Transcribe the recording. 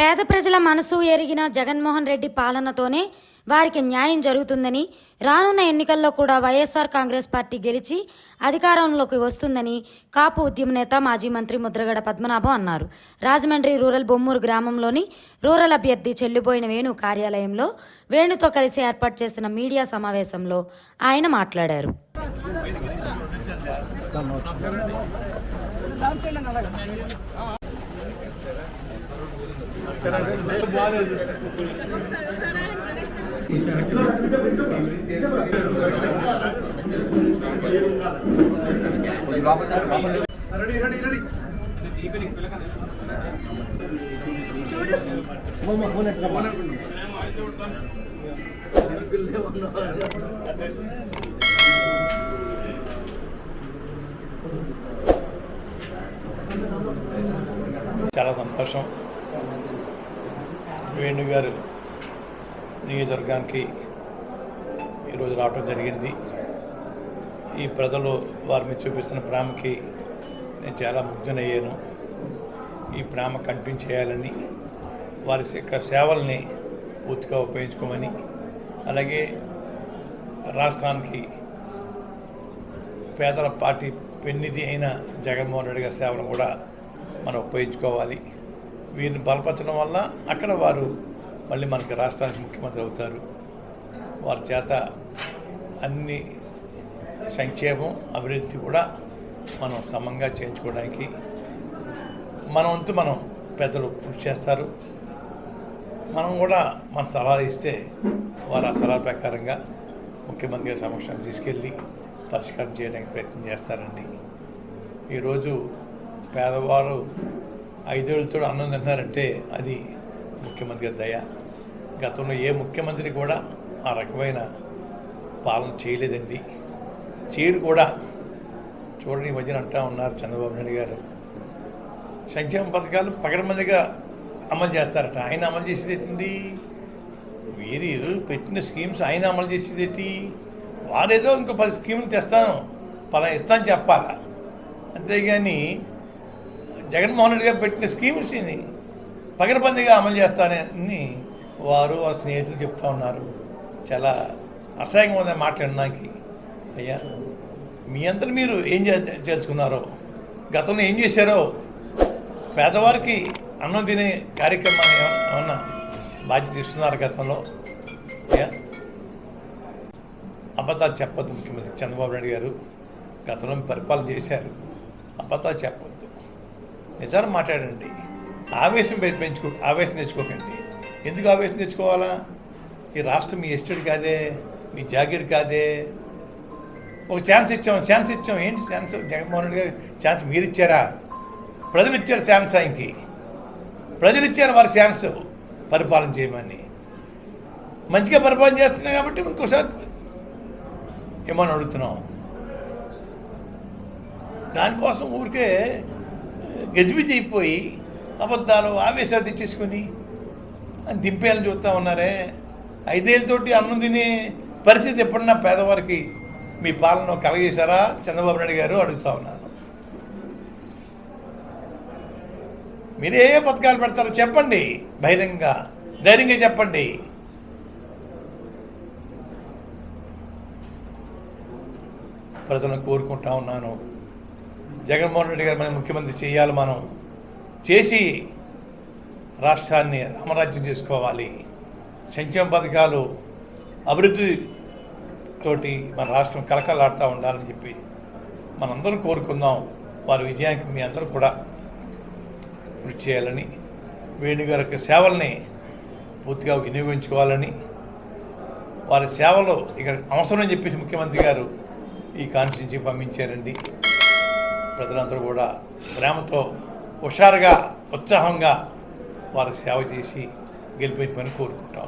పేద ప్రజల మనసు ఎరిగిన జగన్మోహన్ రెడ్డి పాలనతోనే వారికి న్యాయం జరుగుతుందని రానున్న ఎన్నికల్లో కూడా వైఎస్ఆర్ కాంగ్రెస్ పార్టీ గెలిచి అధికారంలోకి వస్తుందని కాపు ఉద్యమ నేత మాజీ మంత్రి ముద్రగడ పద్మనాభం అన్నారు. రాజమండ్రి రూరల్ బొమ్మూరు గ్రామంలోని రూరల్ అభ్యర్థి చెల్లిపోయిన వేణు కార్యాలయంలో వేణుతో కలిసి ఏర్పాటు చేసిన మీడియా సమావేశంలో ఆయన మాట్లాడారు. చాలా సంతోషం. వేణు గారు నియోజకవర్గానికి ఈరోజు రావటం జరిగింది. ఈ ప్రజలు వారి మీద చూపిస్తున్న ప్రేమకి నేను చాలా ముగ్ధునయ్యాను ఈ ప్రేమ కంటిన్యూ చేయాలని వారి యొక్క సేవల్ని పూర్తిగా ఉపయోగించుకోమని అలాగే రాష్ట్రానికి పేదల పార్టీ పెన్నిధి అయిన జగన్మోహన్ రెడ్డి గారి సేవను కూడా మనం ఉపయోగించుకోవాలి. వీరిని బలపరచడం వల్ల అక్కడ వారు మళ్ళీ మనకి రాష్ట్రానికి ముఖ్యమంత్రి అవుతారు. వారి చేత అన్ని సంక్షేమం అభివృద్ధి కూడా మనం సమంగా చేయించుకోవడానికి మన వంతు మనం పెద్దలు కృషి చేస్తారు. మనం కూడా మన సలహాలు ఇస్తే వారు ఆ సలహా ప్రకారంగా ముఖ్యమంత్రి సమక్షం తీసుకెళ్ళి పరిష్కారం చేయడానికి ప్రయత్నం చేస్తారండి. ఈరోజు పేదవారు ఐదేళ్ళతో అన్నం తింటున్నారంటే అది ముఖ్యమంత్రి గారి దయ. గతంలో ఏ ముఖ్యమంత్రి కూడా ఆ రకమైన పాలన చేయలేదండి. చీరు కూడా చూడండి ఈ మధ్యన అంటా ఉన్నారు చంద్రబాబు నాయుడు గారు. సంక్షేమ పథకాలు పగడమందిగా అమలు చేస్తారట. ఆయన అమలు చేసేది ఏంటండి? వీరు పెట్టిన స్కీమ్స్ ఆయన అమలు చేసేది ఏంటి? వారేదో ఇంకో పది స్కీములు తెస్తాను పలా ఇస్తాను చెప్పాలా? అంతేగాని జగన్మోహన్ రెడ్డి గారు పెట్టిన స్కీమ్స్ ఇది పగడబందిగా అమలు చేస్తానని వారు ఆ స్నేహితులు చెప్తా ఉన్నారు. చాలా అసహ్యంగా ఉంది మాట్లాడడానికి అయ్యా మీ అంతా మీరు ఏం చే- గతంలో ఏం చేశారో? పేదవారికి అన్నం తినే కార్యక్రమాన్ని ఏమన్నా బాధ్యత ఇస్తున్నారు గతంలో? అయ్యా అబద్ధాలు చెప్పద్దు ముఖ్యమంత్రి చంద్రబాబు నాయుడు గారు. గతంలో పరిపాలన చేశారు. అబద్ధాలు చెప్పదు నిజాన్ని మాట్లాడండి. ఆవేశం పెంచుకో ఆవేశం తెచ్చుకోకండి. ఎందుకు ఆవేశం తెచ్చుకోవాలా? ఈ రాష్ట్రం మీ ఎస్టేట్ కాదే మీ జాగీర్ కాదే. ఒక ఛాన్స్ ఇచ్చాం ఛాన్స్ ఇచ్చాం. ఏంటి ఛాన్స్? జగన్మోహన్ రెడ్డి గారు ఛాన్స్ మీరు ఇచ్చారా ప్రజలు ఇచ్చారు ఛాన్స్ ఆయనకి. ప్రజలు ఇచ్చారు వారి ఛాన్స్ పరిపాలన చేయమని. మంచిగా పరిపాలన చేస్తున్నాం కాబట్టి ఇంకోసారి ఏమని అడుగుతున్నాం దానికోసం ఊరికే గజిబిజి అయిపోయి అబద్ధాలు ఆవేశాలు తెచ్చేసుకొని దింపేయాలని చూస్తూ ఉన్నారే. ఐదేళ్ళతోటి అన్నం తినే పరిస్థితి ఎప్పుడన్నా పేదవారికి మీ పాలన కలగేశారా చంద్రబాబు నాయుడు గారు అడుగుతా ఉన్నాను. మీరు ఏ ఏ పథకాలు పెడతారో చెప్పండి. బహిరంగంగా ధైర్యంగా చెప్పండి. ప్రజలను కోరుకుంటా ఉన్నాను. జగన్మోహన్ రెడ్డి గారు మనం ముఖ్యమంత్రి చేయాలి మనం. చేసి రాష్ట్రాన్ని రామరాజ్యం చేసుకోవాలి. సంక్షేమ పథకాలు అభివృద్ధి తోటి మన రాష్ట్రం కలకలాడుతూ ఉండాలని చెప్పి మనందరం కోరుకుందాం. వారి విజయానికి మీ అందరూ కూడా కృషి చేయాలని వేణుగారి యొక్క సేవల్ని పూర్తిగా వినియోగించుకోవాలని వారి సేవలు ఇక అవసరం చెప్పేసి ముఖ్యమంత్రి గారు ఈ కాన్స్టిట్యూన్సీ పంపించారండి. ప్రజలందరూ కూడా ప్రేమతో హుషారుగా ఉత్సాహంగా వారి సేవ చేసి గెలిపించమని కోరుకుంటా